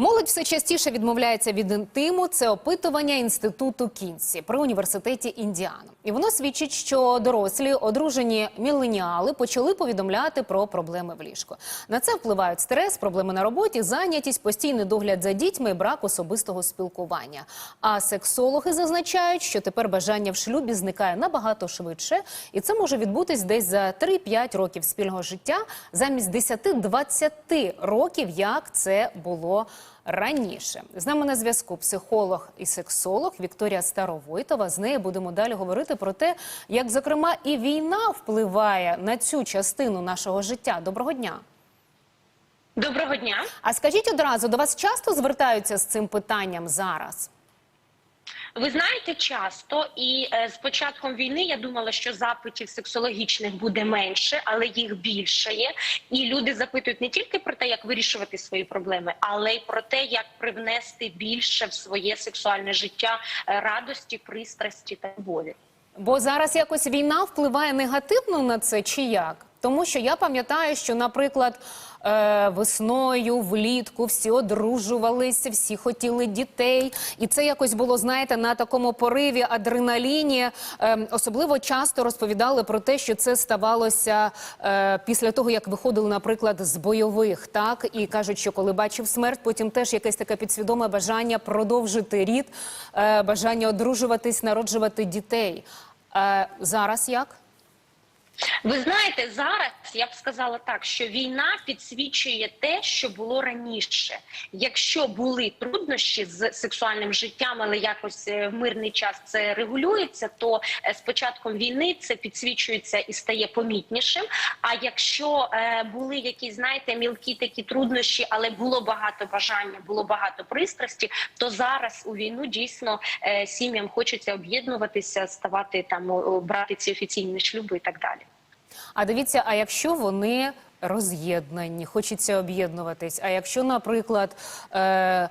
Morreu. Молодь все частіше відмовляється від інтиму. Це опитування інституту Кінсі при університеті Індіана. І воно свідчить, що дорослі одружені міленіали почали повідомляти про проблеми в ліжку. На це впливають стрес, проблеми на роботі, зайнятість, постійний догляд за дітьми, і брак особистого спілкування. А сексологи зазначають, що тепер бажання в шлюбі зникає набагато швидше, і це може відбутись десь за 3-5 років спільного життя замість 10-20 років, як це було раніше. З нами на зв'язку психолог і сексолог Вікторія Старовойтова. З нею будемо далі говорити про те, як зокрема і війна впливає на цю частину нашого життя. Доброго дня. Доброго дня. А скажіть одразу, до вас часто звертаються з цим питанням зараз? Ви знаєте, часто і е, з початком війни я думала, що запитів сексологічних буде менше, але їх більше є. І люди запитують не тільки про те, як вирішувати свої проблеми, але й про те, як привнести більше в своє сексуальне життя е, радості, пристрасті та болі. Бо зараз якось війна впливає негативно на це чи як? Тому що я пам'ятаю, що, наприклад, е, весною, влітку всі одружувалися, всі хотіли дітей, і це якось було, знаєте, на такому пориві адреналіні. Е, особливо часто розповідали про те, що це ставалося е, після того, як виходили, наприклад, з бойових, так і кажуть, що коли бачив смерть, потім теж якесь таке підсвідоме бажання продовжити рід, е, бажання одружуватись, народжувати дітей. Е, зараз як? Ви знаєте, зараз я б сказала так, що війна підсвічує те, що було раніше. Якщо були труднощі з сексуальним життям, але якось е, в мирний час це регулюється, то е, з початком війни це підсвічується і стає помітнішим. А якщо е, були якісь, знаєте, мілкі такі труднощі, але було багато бажання, було багато пристрасті, то зараз у війну дійсно сім'ям хочеться об'єднуватися, ставати там, брати ці офіційні шлюби і так далі. А дивіться, а якщо вони роз'єднані, хочеться об'єднуватись. А якщо, наприклад, е,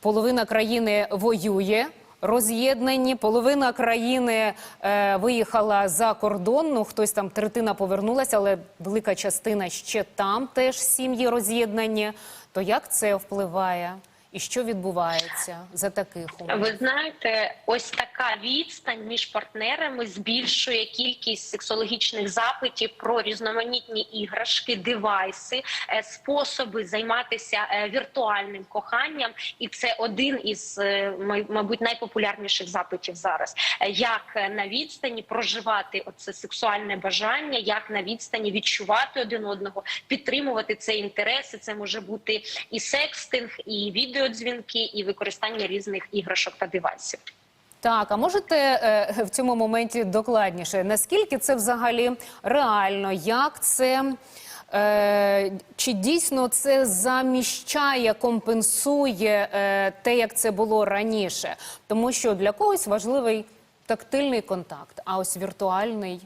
половина країни воює. Роз'єднані, половина країни е, виїхала за кордон. Ну хтось там третина повернулася, але велика частина ще там теж сім'ї роз'єднані. То як це впливає? І що відбувається за таких умов? Ви знаєте, ось така відстань між партнерами збільшує кількість сексологічних запитів про різноманітні іграшки, девайси, е, способи займатися е, віртуальним коханням, і це один із е, мабуть найпопулярніших запитів зараз. Як на відстані проживати оце сексуальне бажання, як на відстані відчувати один одного, підтримувати цей інтерес. І Це може бути і секстинг, і відеодзвінки, і використання різних іграшок та девайсів. Так, а можете е, в цьому моменті докладніше, наскільки це взагалі реально? Як це? Е, чи дійсно це заміщає, компенсує е, те, як це було раніше? Тому що для когось важливий тактильний контакт, а ось віртуальний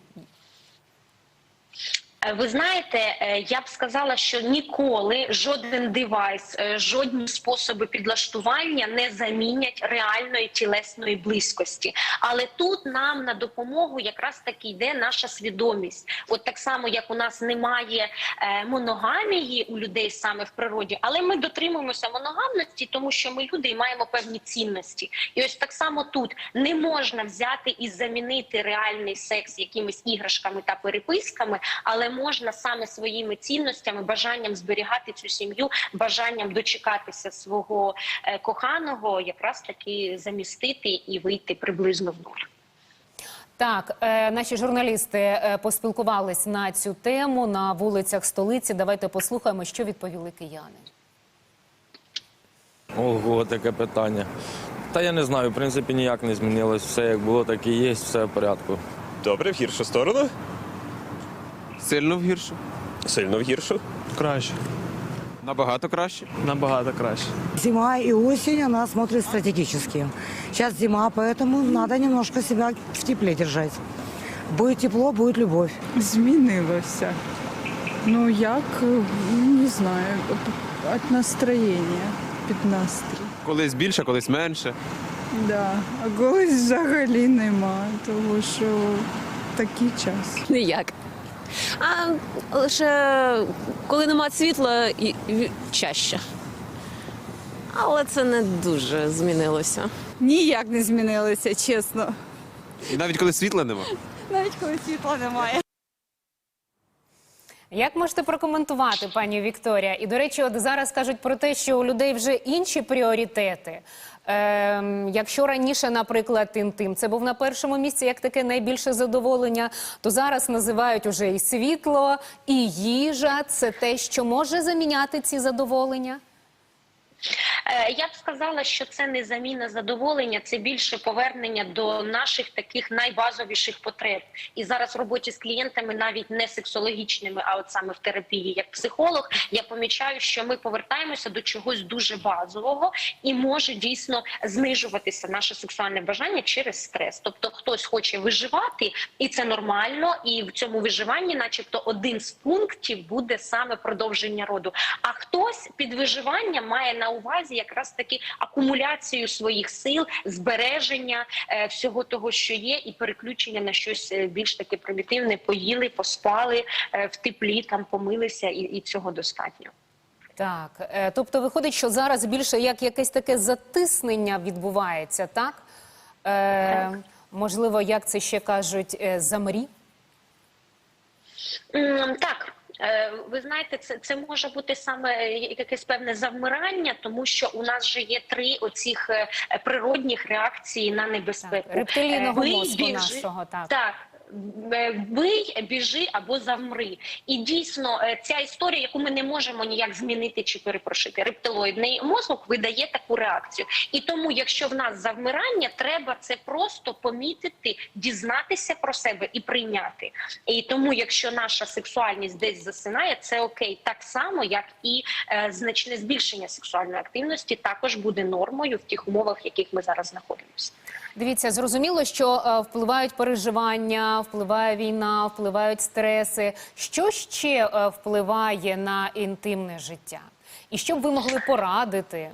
Ви знаєте, е, я б сказала, що ніколи жоден девайс, е, жодні способи підлаштування не замінять реальної тілесної близькості. Але тут нам на допомогу якраз таки йде наша свідомість. От так само, як у нас немає е, моногамії у людей саме в природі, але ми дотримуємося моногамності, тому що ми люди і маємо певні цінності. І ось так само тут не можна взяти і замінити реальний секс якимись іграшками та переписками, але можна саме своїми цінностями, бажанням зберігати цю сім'ю, бажанням дочекатися свого е, коханого, якраз таки замістити і вийти приблизно в нуль. Так, е, наші журналісти е, поспілкувались на цю тему на вулицях столиці. Давайте послухаємо, що відповіли кияни. Ого, таке питання. Та я не знаю, в принципі, ніяк не змінилось. Все як було, так і є, все в порядку. Добре, в гіршу сторону. Сильно в гіршу? Сильно в гіршу. Краще, Набагато краще. набагато краще. Зима и осень она смотрит стратегически. Сейчас зима, поэтому надо немножко себя в тепле держать. Будет тепло, будет любовь. Змінилося. Ну як не знаю, від настроєння, під настрій. Колись більше, колись менше. Да. А колись взагалі нема, тому що такий час. Ніяк. А лише коли нема світла, і, і чаще. але це не дуже змінилося. Ніяк не змінилося, чесно. І навіть коли світла нема. Навіть коли світла немає. Як можете прокоментувати, пані Вікторія? І до речі, от зараз кажуть про те, що у людей вже інші пріоритети. Ем, якщо раніше, наприклад, інтим це був на першому місці як таке найбільше задоволення, то зараз називають уже і світло, і їжа. Це те, що може заміняти ці задоволення. Е, Я б сказала, що це не заміна задоволення, це більше повернення до наших таких найбазовіших потреб. І зараз в роботі з клієнтами, навіть не сексологічними, а от саме в терапії, як психолог, я помічаю, що ми повертаємося до чогось дуже базового і може дійсно знижуватися наше сексуальне бажання через стрес. Тобто, хтось хоче виживати, і це нормально. І в цьому виживанні, начебто, один з пунктів буде саме продовження роду. А хтось під виживанням має на увазі якраз таки акумуляцію своїх сил, збереження е, всього того, що є, і переключення на щось е, більш таке примітивне. Поїли, поспали е, в теплі, там помилися, і, і цього достатньо. Так, е, тобто виходить, що зараз більше як якесь таке затиснення відбувається, так? Е, Можливо, як це ще кажуть, е, замрі? Так. Е, Ви знаєте, це, це може бути саме якесь певне завмирання, тому що у нас же є три оцих е, природних реакції на небезпеку. Так, рептилійного Е, мозку біжи. нашого, так. Так. Е, Бий, біжи або завмри, і дійсно е, ця історія, яку ми не можемо ніяк змінити чи перепрошити, рептилоїдний мозок видає таку реакцію. І тому, якщо в нас завмирання, треба це просто помітити, дізнатися про себе і прийняти. І тому, якщо наша сексуальність десь засинає, це окей, так само як і е, значне збільшення сексуальної активності також буде нормою в тих умовах, в яких ми зараз знаходимося. Дивіться, зрозуміло, що е, впливають переживання, впливає війна, впливають стреси. Що ще е, впливає на інтимне життя? І що б ви могли порадити?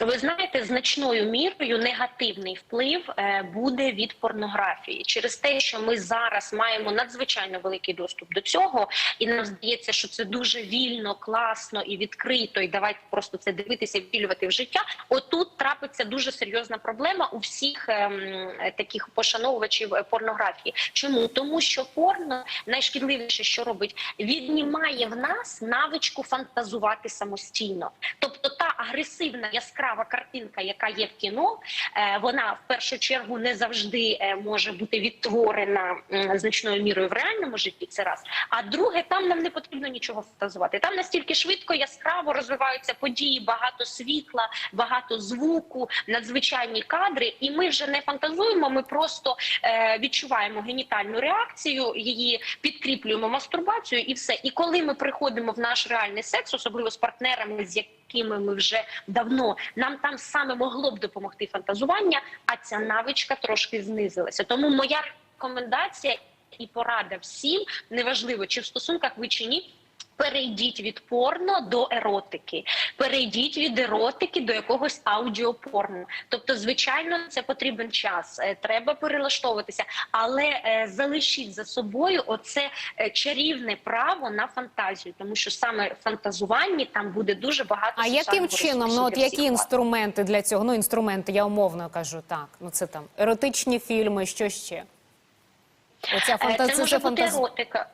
Ви знаєте, значною мірою негативний вплив е, буде від порнографії через те, що ми зараз маємо надзвичайно великий доступ до цього, і нам здається, що це дуже вільно, класно і відкрито. І давайте просто це дивитися і втілювати в життя. Отут трапиться дуже серйозна проблема у всіх ем, таких пошановувачів е, порнографії. Чому тому, що порно найшкідливіше, що робить, віднімає в нас навичку фантазувати самостійно, тобто та агресивна яскрава картинка, яка є в кіно, е, вона в першу чергу не завжди е, може бути відтворена значною мірою в реальному житті. Це раз. А друге, там нам не потрібно нічого фантазувати. Там настільки швидко, яскраво розвиваються події, багато світла, багато звуку, надзвичайні кадри, і ми вже не фантазуємо. Ми просто е, відчуваємо генітальну реакцію, її підкріплюємо мастурбацією, і все. І коли ми приходимо в наш реальний секс, особливо з партнерами, з якими ми вже давно нам там саме могло б допомогти фантазування, а ця навичка трошки знизилася. Тому моя рекомендація і порада всім, неважливо чи в стосунках ви чи ні. Перейдіть від порно до еротики, перейдіть від еротики до якогось аудіопорно. Тобто, звичайно, це потрібен час. е, Треба перелаштовуватися, але е, залишіть за собою оце е, чарівне право на фантазію, тому що саме в фантазуванні там буде дуже багато. А яким чином? Ну от які інструменти для цього? Ну інструменти, я умовно кажу так. Ну це там еротичні фільми, що ще? Оця фантазія Це може бути фантазія. еротика.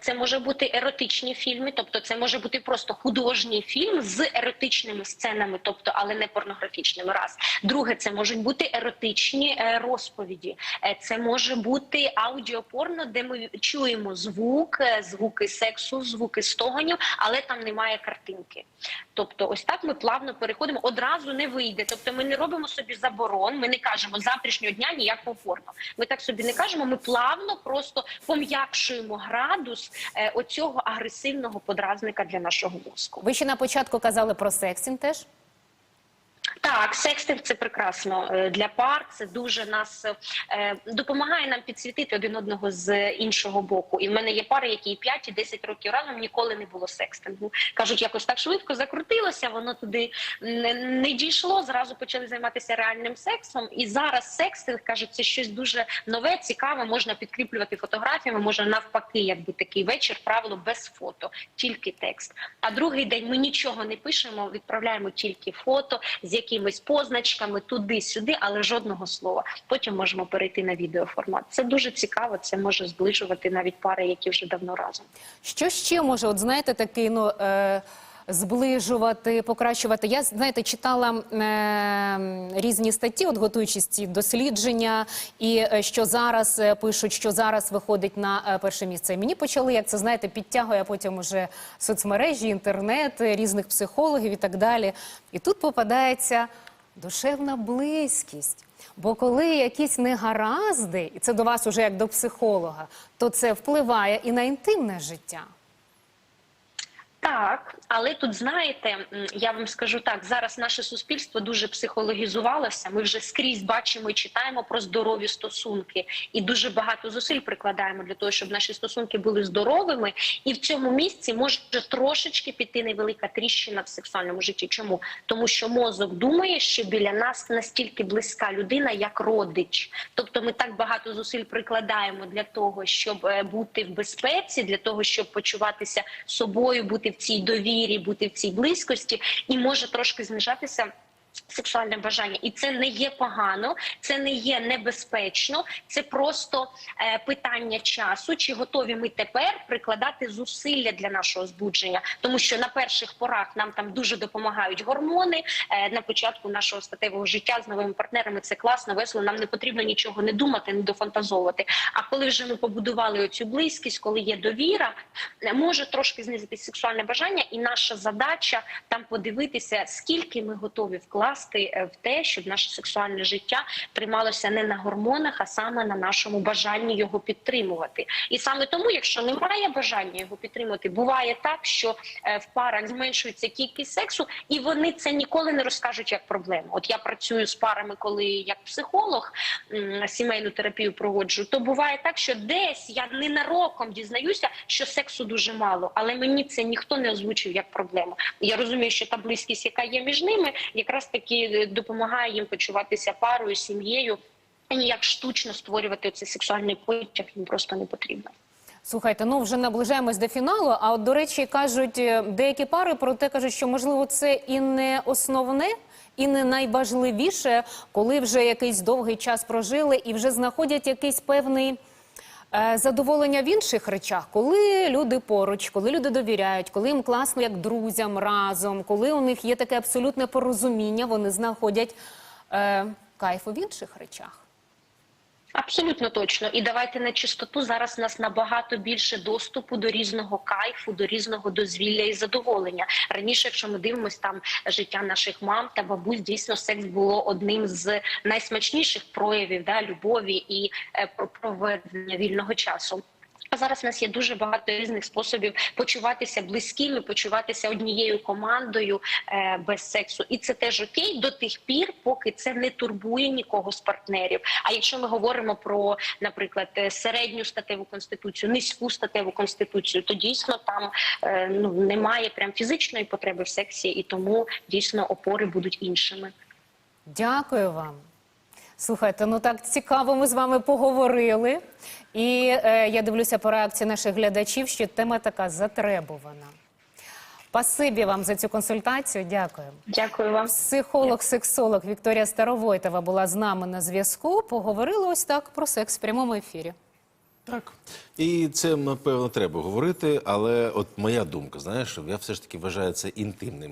Це може бути еротичні фільми, тобто це може бути просто художній фільм з еротичними сценами, тобто, але не порнографічними. Раз друге, це можуть бути еротичні е, розповіді. Е, Це може бути аудіопорно, де ми чуємо звук, е, звуки сексу, звуки стогонів, але там немає картинки. Тобто, ось так ми плавно переходимо. Одразу не вийде. Тобто, ми не робимо собі заборон. Ми не кажемо завтрашнього дня ніякого порно. Ми так собі не кажемо. Ми плавно просто пом'якшуємо градус е, оцього агресивного подразника для нашого мозку. Ви ще на початку казали про сексінг теж? Так, секстинг це прекрасно е, для пар. Це дуже нас е, допомагає нам підсвітити один одного з іншого боку. І в мене є пари, які і 5, і 10 років разом ніколи не було секстингу. кажуть, якось так швидко закрутилося, воно туди не, не дійшло. Зразу почали займатися реальним сексом. І зараз секстинг кажуть, це щось дуже нове, цікаве. Можна підкріплювати фотографіями. Може навпаки, якби такий вечір, правило без фото, тільки текст. А другий день ми нічого не пишемо, відправляємо тільки фото з якимись позначками туди-сюди, але жодного слова. Потім можемо перейти на відеоформат. Це дуже цікаво. Це може зближувати навіть пари, які вже давно разом. Що ще може, от знаєте, такий ну. Е... Зближувати, покращувати. Я знаєте, читала е, різні статті, от готуючись ці дослідження, і е, що зараз е, пишуть, що зараз виходить на е, перше місце. Мені почали, як це знаєте, підтягує потім уже соцмережі, інтернет, різних психологів і так далі. І тут попадається душевна близькість. Бо коли якісь негаразди, і це до вас уже як до психолога, то це впливає і на інтимне життя. Так, але тут знаєте, я вам скажу так: зараз наше суспільство дуже психологізувалося. Ми вже скрізь бачимо і читаємо про здорові стосунки, і дуже багато зусиль прикладаємо для того, щоб наші стосунки були здоровими. І в цьому місці може трошечки піти невелика тріщина в сексуальному житті. Чому тому, що мозок думає, що біля нас настільки близька людина, як родич. Тобто, ми так багато зусиль прикладаємо для того, щоб е, бути в безпеці, для того, щоб почуватися собою, бути цій довірі, бути в цій близькості, і може трошки знижатися. Сексуальне бажання, і це не є погано, це не є небезпечно, це просто е, питання часу. Чи готові ми тепер прикладати зусилля для нашого збудження? Тому що на перших порах нам там дуже допомагають гормони. Е, на початку нашого статевого життя з новими партнерами це класно, весело. Нам не потрібно нічого не думати, не дофантазовувати. А коли вже ми побудували оцю близькість, коли є довіра, е, може трошки знизитись сексуальне бажання, і наша задача там подивитися, скільки ми готові вкласти е, в те, щоб наше сексуальне життя трималося не на гормонах, а саме на нашому бажанні його підтримувати. І саме тому, якщо немає бажання його підтримувати, буває так, що е, в парах зменшується кількість сексу, і вони це ніколи не розкажуть як проблему. От я працюю з парами, коли як психолог сімейну терапію проводжу, то буває так, що десь я ненароком дізнаюся, що сексу дуже мало, але мені це ніхто не озвучив як проблему. Я розумію, що та близькість, яка є між ними, якраз таки е, допомагає їм почуватися парою, сім'єю. Ніяк штучно створювати цей сексуальний потяг їм просто не потрібно. Слухайте, ну вже наближаємось до фіналу. А от до речі, кажуть е, деякі пари про те, кажуть, що можливо це і не основне, і не найважливіше, коли вже якийсь довгий час прожили і вже знаходять якийсь певний. Е, Задоволення в інших речах, коли люди поруч, коли люди довіряють, коли їм класно як друзям разом, коли у них є таке абсолютне порозуміння, вони знаходять е, кайфу в інших речах. Абсолютно точно. І давайте на чистоту. Зараз у нас набагато більше доступу до різного кайфу, до різного дозвілля і задоволення. Раніше, якщо ми дивимося там життя наших мам та бабусь, дійсно секс було одним з найсмачніших проявів да, любові і е, про- проведення вільного часу. А зараз у нас є дуже багато різних способів почуватися близькими, почуватися однією командою е, без сексу, і це теж окей до тих пір, поки це не турбує нікого з партнерів. А якщо ми говоримо про, наприклад, е, середню статеву конституцію, низьку статеву конституцію, то дійсно там е, ну немає прям фізичної потреби в сексі, і тому дійсно опори будуть іншими. Дякую вам. Слухайте, ну так цікаво, ми з вами поговорили. І е, я дивлюся по реакції наших глядачів, що тема така затребувана. Спасибі вам за цю консультацію. Дякую. Дякую вам. Психолог, сексолог Вікторія Старовойтова була з нами на зв'язку. Поговорили ось так про секс в прямому ефірі. Так. І це, напевно, треба говорити, але от моя думка, знаєш, я все ж таки вважаю це інтимним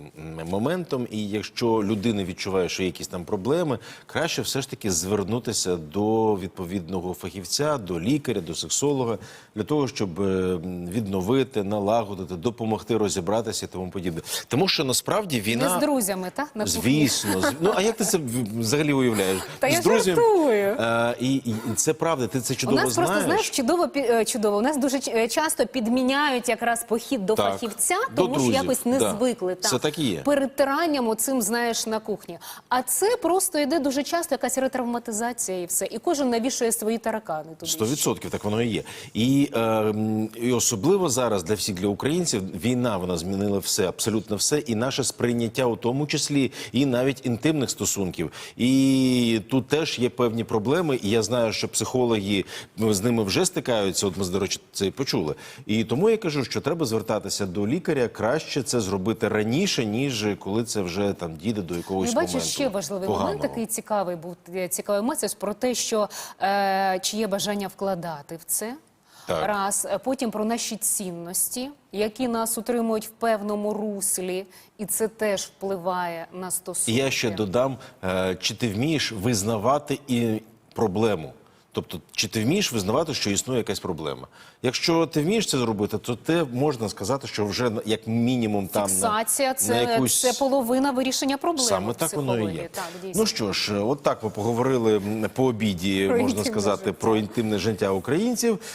моментом. І якщо людина відчуває, що є якісь там проблеми, краще все ж таки звернутися до відповідного фахівця, до лікаря, до сексолога, для того, щоб е, відновити, налагодити, допомогти розібратися і тому подібне. Тому що насправді війна Не з друзями, так? На? Звісно, з- ну а як ти це взагалі уявляєш? Та я з друзями жартую. Е, і, і це правда, ти це У чудово нас знаєш. просто знаєш чудово е, чудово. У нас дуже е, часто підміняють якраз похід до Так, фахівця, до тому друзів, що якось не да. звикли Це так і є. перетиранням оцим знаєш на кухні. А це просто йде дуже часто якась ретравматизація і все. І кожен навішує свої таракани туди. Сто відсотків так воно і є. І, е, і особливо зараз для всіх для українців війна вона змінила все, абсолютно все, і наше сприйняття, у тому числі, і навіть інтимних стосунків. І тут теж є певні проблеми. І я знаю, що психологи з ними вже стикаються. От ми до речі, це і почули. І тому я кажу, що треба звертатися до лікаря. Краще це зробити раніше, ніж коли це вже там дійде до якогось Ну, бачиш, ще важливий момент такий цікавий був е, цікавий меседж про те, що е, чи є бажання вкладати в це. Так. Раз, потім про наші цінності, які нас утримують в певному руслі, і це теж впливає на стосунки. Я ще додам, е, чи ти вмієш визнавати і проблему. Тобто, чи ти вмієш визнавати, що існує якась проблема? Якщо ти вмієш це зробити, то те можна сказати, що вже на- як мінімум там на- Фіксація на це, якусь... це половина вирішення проблеми. Саме так воно і є. Так, ну що ж, от так ми поговорили по обіді, Про можна сказати, життя. про інтимне життя українців.